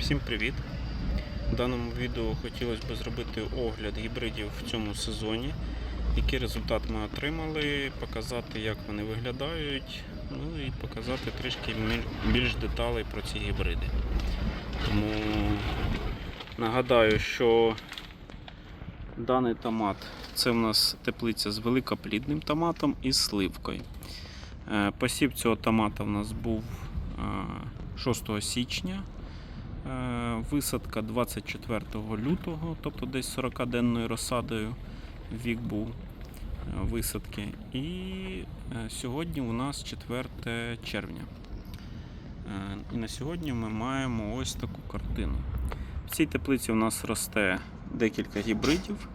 Всім привіт! В даному відео хотілося б зробити огляд гібридів в цьому сезоні. Який результат ми отримали, показати, як вони виглядають, ну і показати трішки більш деталей про ці гібриди. Тому нагадаю, що даний томат це в нас теплиця з великоплідним томатом і сливкою. Е, Посів цього томата в нас був е, 6 січня. Е, Висадка 24 лютого, тобто десь 40-денною розсадою вік був е, висадки. І е, сьогодні у нас 4 червня. І на сьогодні ми маємо ось таку картину. В цій теплиці у нас росте декілька гібридів.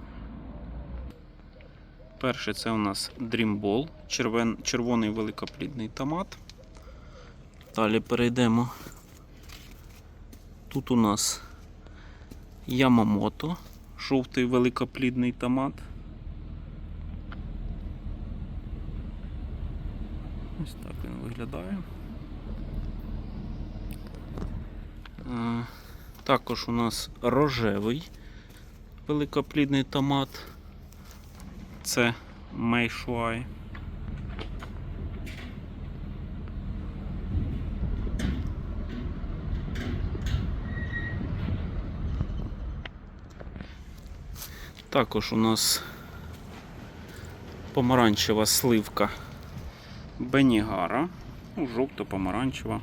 Перший це у нас Dream Ball, червен, червоний великоплідний томат. Далі перейдемо. Тут у нас Ямамото, жовтий великоплідний томат. Ось так він виглядає. Е, Також у нас рожевий великоплідний томат. Це Мейшуай. Також у нас помаранчева сливка Бенігара. Ну, жовто-помаранчева.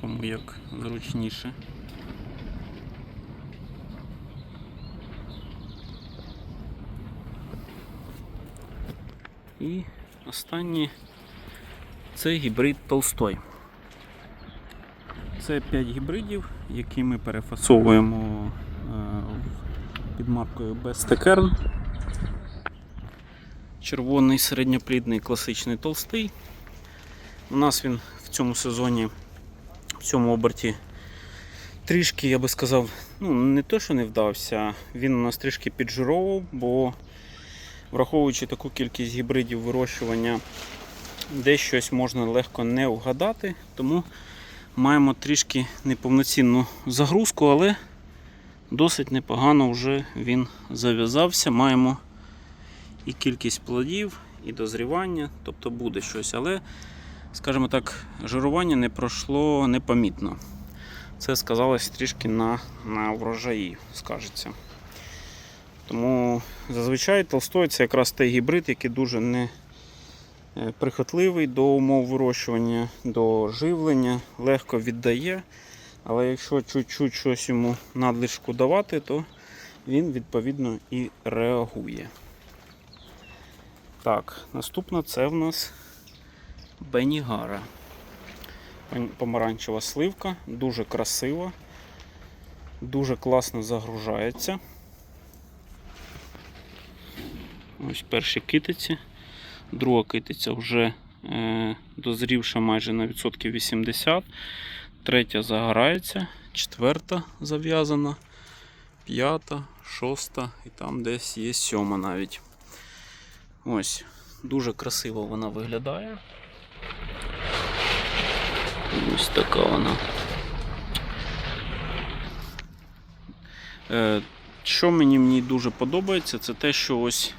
Кому як зручніше. І останній це гібрид Толстой. Це 5 гібридів, які ми перефасовуємо під маркою Bestekern. Червоний середньоплідний класичний толстий. У нас він в цьому сезоні, в цьому оберті, трішки, я би сказав, ну не то, що не вдався, він у нас трішки піджировував, бо враховуючи таку кількість гібридів вирощування, десь щось можна легко не вгадати, тому маємо трішки неповноцінну загрузку, але досить непогано вже він зав'язався. Маємо і кількість плодів, і дозрівання, тобто буде щось, але, скажімо так, жирування не пройшло непомітно. Це сказалось трішки на, на врожаї, скажеться. Тому зазвичай толстой це якраз той гібрид, який дуже не е, прихотливий до умов вирощування, до живлення, легко віддає. Але якщо чуть-чуть щось йому надлишку давати, то він відповідно і реагує. Так, наступна це в нас Бенігара. Помаранчева сливка, дуже красива, дуже класно загружається. Ось перші китиці. Друга китиця вже е, дозрівша майже на відсотків 80. Третя загорається, четверта зав'язана, п'ята, шоста і там десь є сьома навіть. Ось, дуже красиво вона виглядає. Ось така вона. Е, що мені в ній дуже подобається, це те, що ось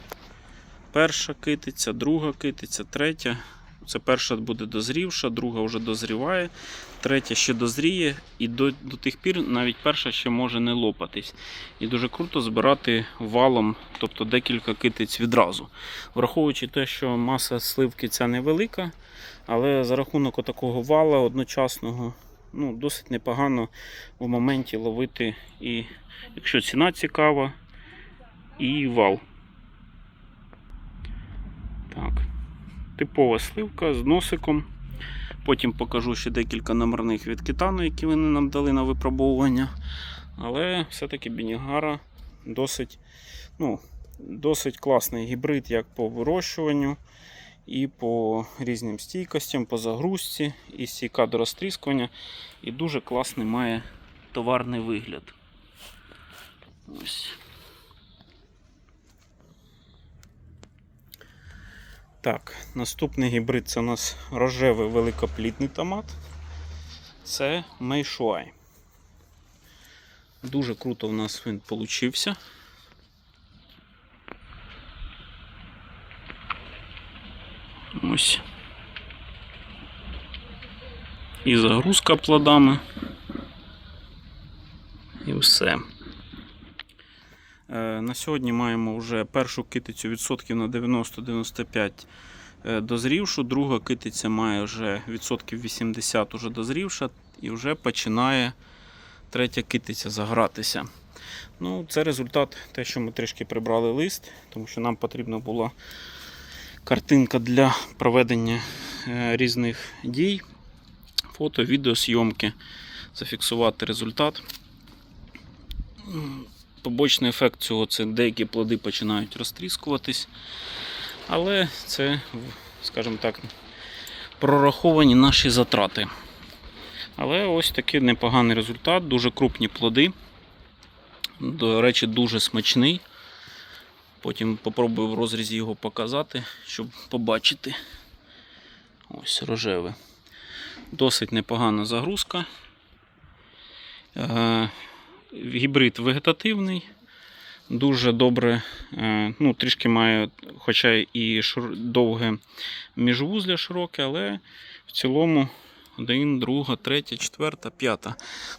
перша китиця, друга китиця, третя. Це перша буде дозрівша, друга вже дозріває, третя ще дозріє, і до, до тих пір навіть перша ще може не лопатись. І дуже круто збирати валом, тобто декілька китиць відразу. Враховуючи те, що маса сливки ця невелика, але за рахунок такого вала одночасного ну, досить непогано в моменті ловити і якщо ціна цікава, і вал. Так. Типова сливка з носиком. Потім покажу ще декілька номерних від китану, які вони нам дали на випробовування. Але все-таки Бенігара досить, ну, досить класний гібрид як по вирощуванню, і по різним стійкостям, по загрузці, і стійка до розтріскування. І дуже класний має товарний вигляд. Ось. Так, наступний гібрид це у нас рожевий великоплідний томат. Це Мейшуай. Дуже круто у нас він получився. Ось. І загрузка плодами. І все. Е, На сьогодні маємо вже першу китицю відсотків на 90-95 е, дозрівшу, друга китиця має вже відсотків 80 уже дозрівша і вже починає третя китиця загратися. Ну, Це результат те, що ми трішки прибрали лист, тому що нам потрібна була картинка для проведення е, різних дій, фото, відеосйомки, зафіксувати результат. Побочний ефект цього це деякі плоди починають розтріскуватись, але це, скажімо так, прораховані наші затрати. Але ось такий непоганий результат, дуже крупні плоди. До речі, дуже смачний. Потім попробую в розрізі його показати, щоб побачити. Ось рожеве. Досить непогана загрузка. Гібрид вегетативний. Дуже добре, е, ну, трішки має, хоча і довге міжвузля широке, але в цілому один, друга, третя, четверта, п'ята.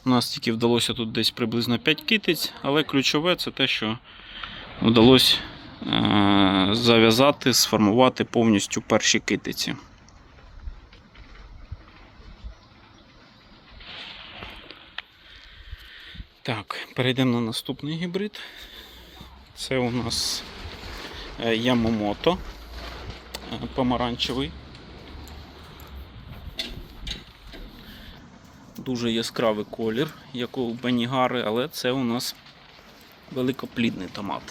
У нас тільки вдалося тут десь приблизно 5 китиць, але ключове це те, що вдалося е, зав'язати, сформувати повністю перші китиці. Так, перейдемо на наступний гібрид. Це у нас е, Ямомото е, помаранчевий. Дуже яскравий колір, як у Бенігари, але це у нас великоплідний томат.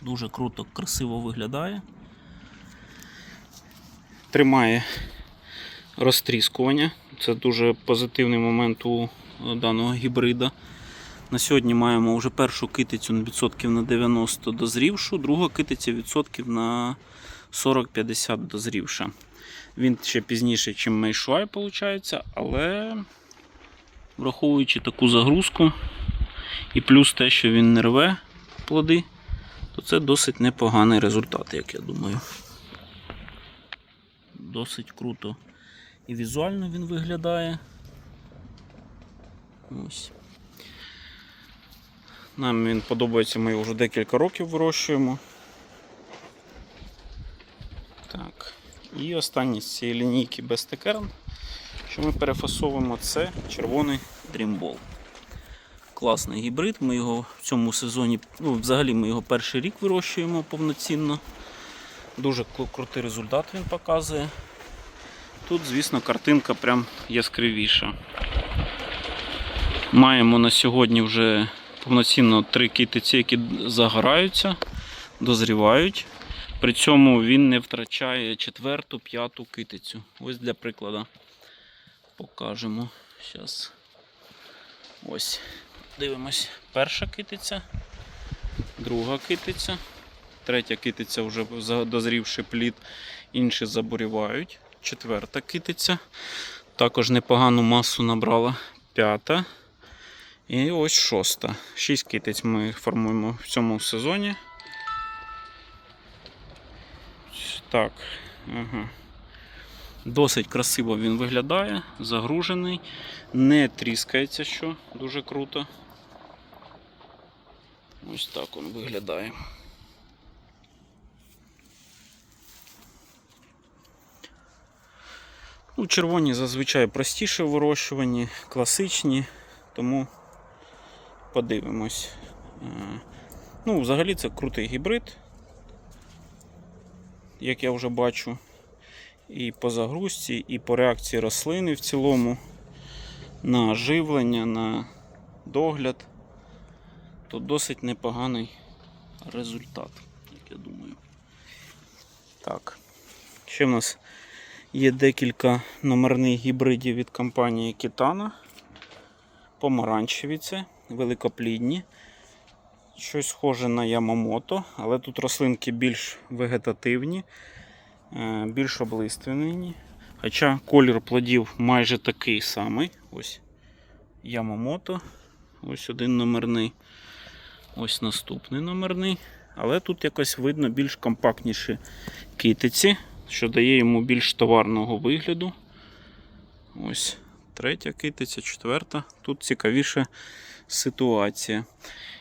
Дуже круто, красиво виглядає. Тримає розтріскування. Це дуже позитивний момент у даного гібрида. На сьогодні маємо вже першу китицю відсотків на 90 дозрівшу, друга китиця відсотків на 40-50 дозрівша. Він ще пізніше, ніж Мейшуай, виходить, але враховуючи таку загрузку і плюс те, що він не рве плоди, то це досить непоганий результат, як я думаю. Досить круто і візуально він виглядає. Ось. Нам він подобається, ми його вже декілька років вирощуємо. Так. І останній з цієї лінійки Best що ми перефасовуємо, це червоний Dreamball. Класний гібрид. Ми його в цьому сезоні, ну, взагалі ми його перший рік вирощуємо повноцінно. Дуже крутий результат він показує. Тут, звісно, картинка прям яскравіша. Маємо на сьогодні вже повноцінно три китиці, які загораються, дозрівають. При цьому він не втрачає четверту, п'яту китицю. Ось для прикладу покажемо. Зараз. Ось. Дивимось. Перша китиця, друга китиця, третя китиця вже дозрівши плід, інші забурівають. Четверта китиця. Також непогану масу набрала. П'ята. І ось шоста. Шість китиць ми формуємо в цьому сезоні. Так. Ага. Досить красиво він виглядає, загружений, не тріскається, що дуже круто. Ось так він виглядає. Ну, червоні зазвичай простіше в вирощуванні, класичні, тому подивимось. Е, Ну, взагалі це крутий гібрид, як я вже бачу. І по загрузці, і по реакції рослини в цілому на живлення, на догляд. То досить непоганий результат, як я думаю. Так. Ще в нас є декілька номерних гібридів від компанії Китана. Помаранчеві це, великоплідні. Щось схоже на Ямамото, але тут рослинки більш вегетативні, е, більш облиственні. Хоча колір плодів майже такий самий. Ось Ямамото. Ось один номерний. Ось наступний номерний. Але тут якось видно більш компактніші китиці, що дає йому більш товарного вигляду. Ось третя китиця, четверта. Тут цікавіша ситуація.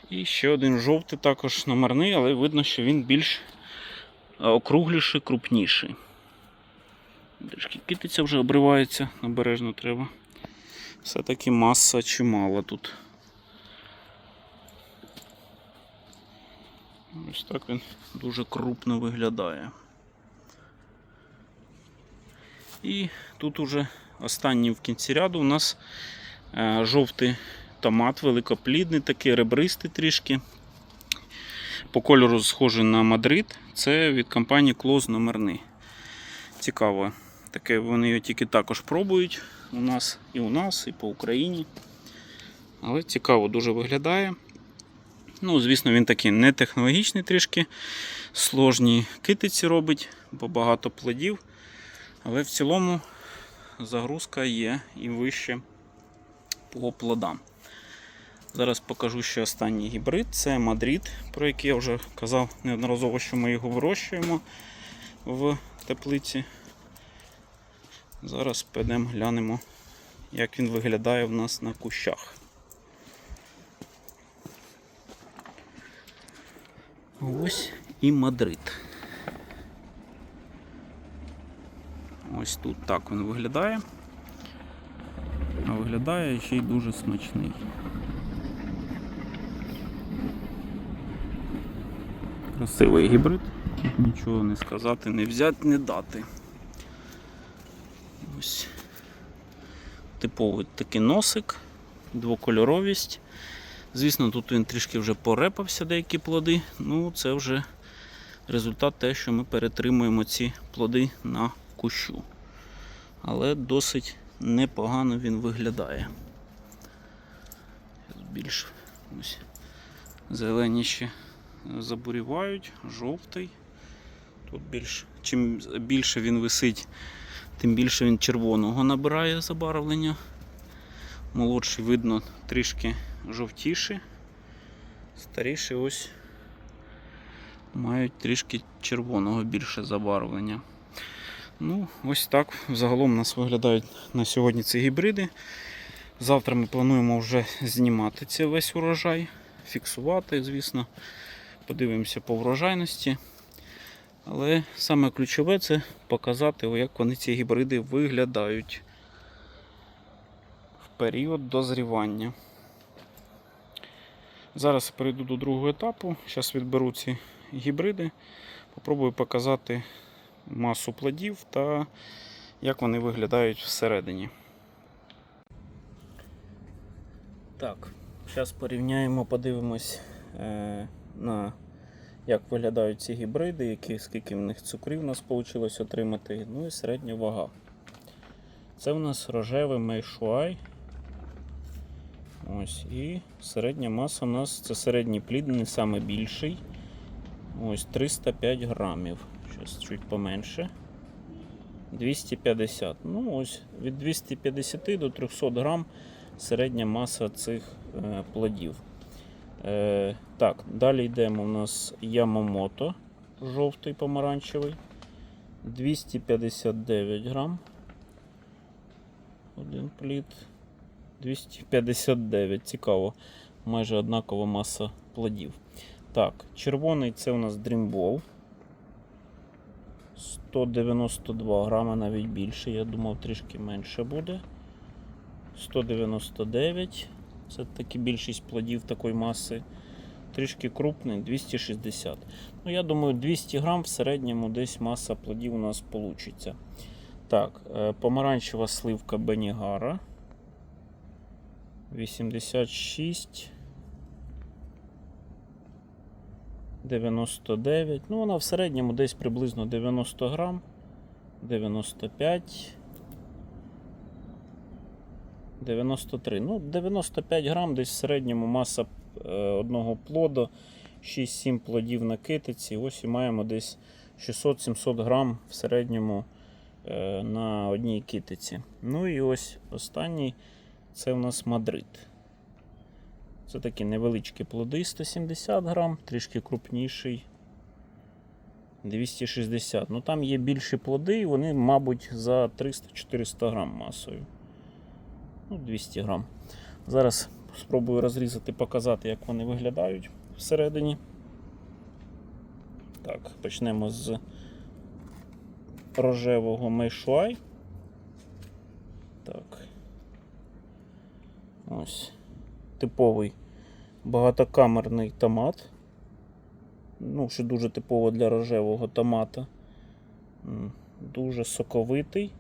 І ще один жовтий також номерний, але видно, що він більш е, округліший, крупніший. Трішки китиця вже обривається, обережно треба. Все-таки маса чимала тут. Ось так він дуже крупно виглядає. І тут уже останній в кінці ряду у нас е, жовтий томат, великоплідний, такий ребристий трішки. По кольору схожий на Мадрид. Це від компанії Клоз номерний. Цікаво. Таке вони його тільки також пробують у нас і у нас, і по Україні. Але цікаво дуже виглядає. Ну, звісно, він такий не технологічний трішки, сложні китиці робить, бо багато плодів. Але в цілому загрузка є і вище по плодам. Зараз покажу ще останній гібрид. Це Мадрид, про який я вже казав неодноразово, що ми його вирощуємо в теплиці. Зараз підемо глянемо, як він виглядає в нас на кущах. Ось і Мадрид. Ось тут так він виглядає. Виглядає ще й дуже смачний. Красивий гібрид, тут нічого не сказати, не взяти, не дати. Ось типовий такий носик, двокольоровість. Звісно, тут він трішки вже порепався деякі плоди. Ну, це вже результат те, що ми перетримуємо ці плоди на кущу. Але досить непогано він виглядає. Більш ось зелені ще забурівають, жовтий. Тут більш, чим більше він висить, тим більше він червоного набирає забарвлення. Молодший видно трішки жовтіші, старіші ось мають трішки червоного більше забарвлення. Ну, ось так взагалом у нас виглядають на сьогодні ці гібриди. Завтра ми плануємо вже знімати цей весь урожай, фіксувати, звісно. Подивимося по врожайності. Але саме ключове це показати, як вони ці гібриди виглядають в період дозрівання. Зараз перейду до другого етапу. Зараз відберу ці гібриди, попробую показати масу плодів та як вони виглядають всередині. Так, зараз порівняємо, подивимось е, на як виглядають ці гібриди, які, скільки в них цукрів у нас вийшло отримати, ну і середня вага. Це в нас рожевий мейшуай. Ось, І середня маса у нас це середній плід, не саме більший. Ось 305 грамів. Щось чуть поменше. 250. Ну, ось від 250 до 300 грам середня маса цих е, плодів. Е, так, далі йдемо. У нас Ямамото жовтий помаранчевий. 259 грам. Один плід. 259. Цікаво. Майже однакова маса плодів. Так, червоний це у нас Dreamball. 192 грама, навіть більше. Я думав, трішки менше буде. 199. Це таки більшість плодів такої маси. Трішки крупний, 260. Ну, я думаю, 200 грам в середньому десь маса плодів у нас вийде. Так, е, помаранчева сливка Бенігара. 86. 99. Ну, вона в середньому десь приблизно 90 грам. 95. 93. Ну, 95 грам десь в середньому маса е, одного плоду. 6-7 плодів на китиці. Ось і маємо десь 600-700 грам в середньому е, на одній китиці. Ну і ось останній це у нас Мадрид. Це такі невеличкі плоди 170 грам, трішки крупніший 260. Ну там є більші плоди, і вони, мабуть, за 300-400 грам масою. Ну, 200 грам. Зараз спробую розрізати, показати, як вони виглядають всередині. Так, почнемо з рожевого мейшуай. Так. Ось. Типовий багатокамерний томат. Ну, що дуже типово для рожевого томата. Дуже соковитий.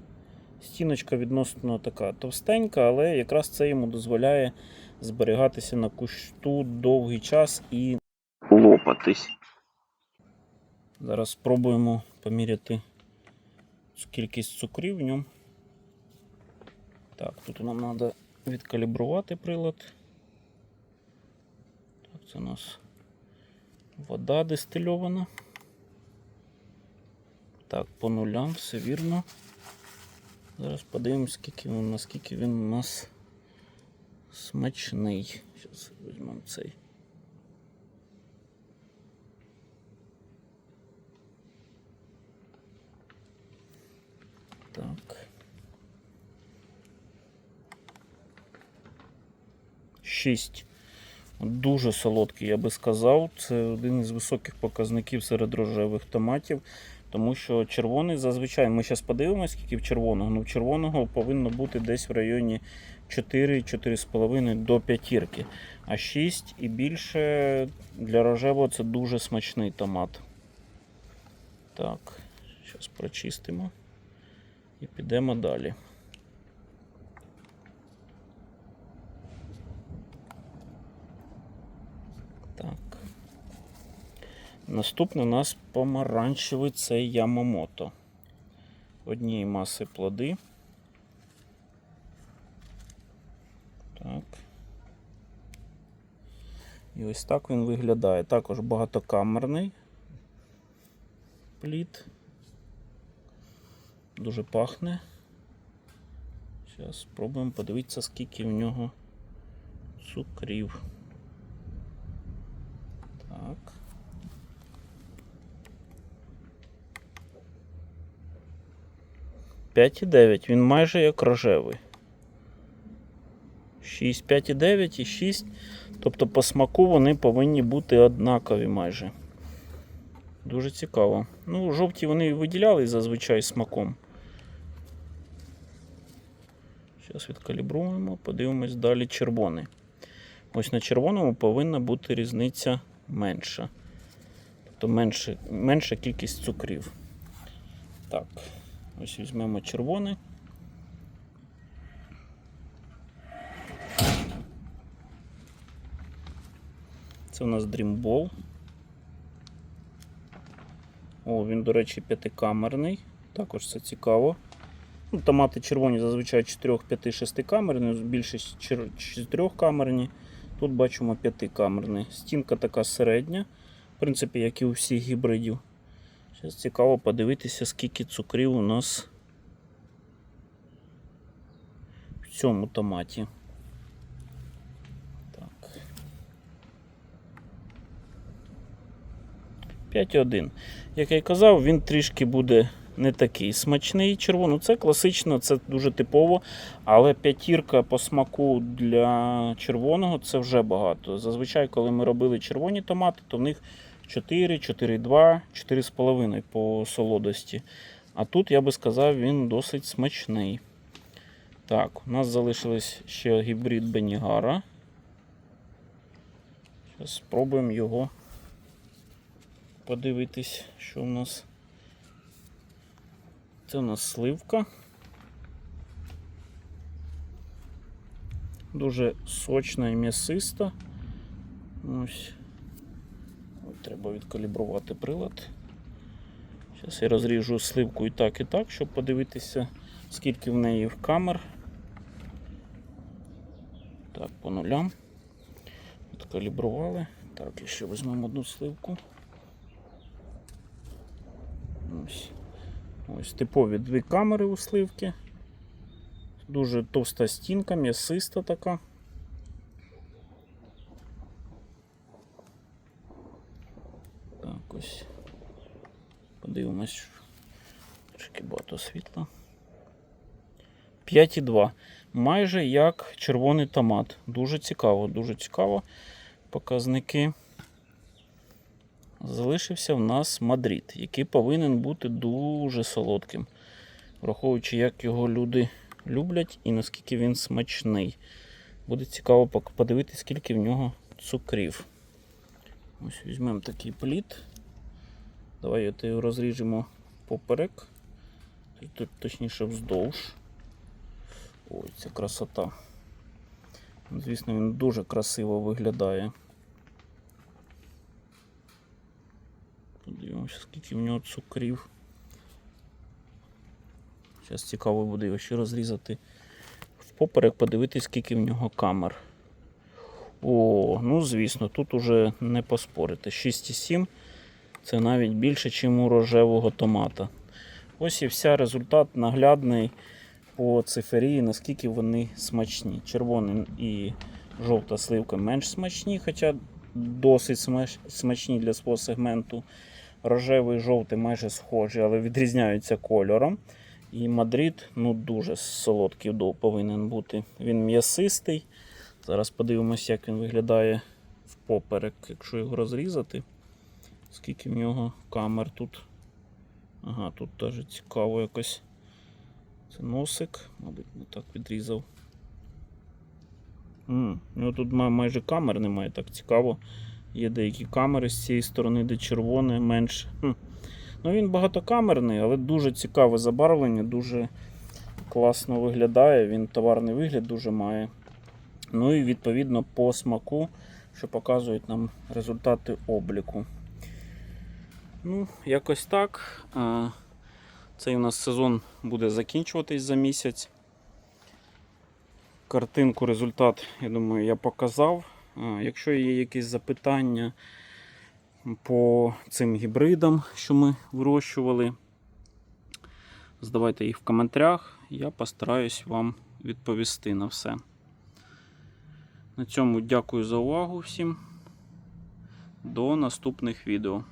Стіночка відносно така товстенька, але якраз це йому дозволяє зберігатися на кущу довгий час і лопатись. Зараз спробуємо поміряти кількість цукрів в ньому. Так, тут нам треба відкалібрувати прилад. Так, це у нас вода дистильована. Так, по нулям, все вірно. Зараз подивимось, скільки він, наскільки він у нас смачний. Зараз візьмемо цей. Так. Шість. Дуже солодкий, я би сказав. Це один із високих показників серед рожевих томатів. Тому що червоний зазвичай, ми зараз подивимося, скільки в червоного. Ну, в червоного повинно бути десь в районі 4-4,5 до п'ятірки. А 6 і більше для рожевого це дуже смачний томат. Так, зараз прочистимо і підемо далі. Так. Наступний у нас помаранчевий це Ямамото. Однієї маси плоди. Так. І ось так він виглядає. Також багатокамерний плід. Дуже пахне. Зараз спробуємо подивитися, скільки в нього цукрів. 5,9. Він майже як рожевий. 6, і 6. Тобто по смаку вони повинні бути однакові майже. Дуже цікаво. Ну, жовті вони виділяли зазвичай смаком. Зараз відкалібруємо, подивимось далі червоний. Ось на червоному повинна бути різниця менша. Тобто менше, менша кількість цукрів. Так ось візьмемо червоний. Це у нас Ball. О, він, до речі, п'ятикамерний. Також це цікаво. Ну, томати червоні зазвичай 4, 5, 6 камерні, більшість 4 камерні. Тут бачимо 5 камерний. Стінка така середня, в принципі, як і у всіх гібридів. Зараз цікаво подивитися, скільки цукрів у нас в цьому томаті. Так. 5,1. Як я й казав, він трішки буде не такий смачний червоний. Це класично, це дуже типово. Але п'ятірка по смаку для червоного це вже багато. Зазвичай, коли ми робили червоні томати, то в них 4, 4,2, 4,5 по солодості. А тут, я би сказав, він досить смачний. Так, у нас залишилось ще гібрид Бенігара. Зараз спробуємо його подивитись, що у нас. Це у нас сливка. Дуже сочна і м'ясиста. Ось. Треба відкалібрувати прилад. Зараз я розріжу сливку і так, і так, щоб подивитися, скільки в неї камер. Так, по нулям. Відкалібрували. Так, і ще візьмемо одну сливку. Ось. Ось типові дві камери у сливки. Дуже товста стінка, м'ясиста така. Так, ось. Подивимось. Трішки багато світла. 5,2. Майже як червоний томат. Дуже цікаво, дуже цікаво. Показники. Залишився в нас Мадрид, який повинен бути дуже солодким. Враховуючи, як його люди люблять і наскільки він смачний. Буде цікаво подивитися, скільки в нього цукрів. Ось візьмемо такий плід. Давай його розріжемо поперек. Точніше вздовж. Ой, це красота. Звісно, він дуже красиво виглядає. Подивимося, скільки в нього цукрів. Зараз цікаво буде його ще розрізати впоперек, подивитись, скільки в нього камер. О, ну звісно, тут уже не поспорити. 6,7 це навіть більше, ніж у рожевого томата. Ось і вся результат наглядний по циферії, наскільки вони смачні. Червоний і жовта сливка менш смачні, хоча досить смачні для свого сегменту. Рожевий і жовтий майже схожі, але відрізняються кольором. І Мадрид ну, дуже солодкий до- повинен бути. Він м'ясистий. Зараз подивимося, як він виглядає впоперек, якщо його розрізати. Скільки в нього камер тут. Ага, тут теж цікаво якось. Це носик, мабуть, не так відрізав. М, У нього тут майже камер немає, так цікаво. Є деякі камери з цієї сторони, де червоне менше. Хм. Ну, він багатокамерний, але дуже цікаве забарвлення, дуже класно виглядає. Він товарний вигляд дуже має. Ну і відповідно по смаку, що показують нам результати обліку. Ну, якось так. Цей у нас сезон буде закінчуватись за місяць. Картинку, результат, я думаю, я показав. Якщо є якісь запитання по цим гібридам, що ми вирощували, задавайте їх в коментарях. Я постараюсь вам відповісти на все. На цьому дякую за увагу всім. До наступних відео.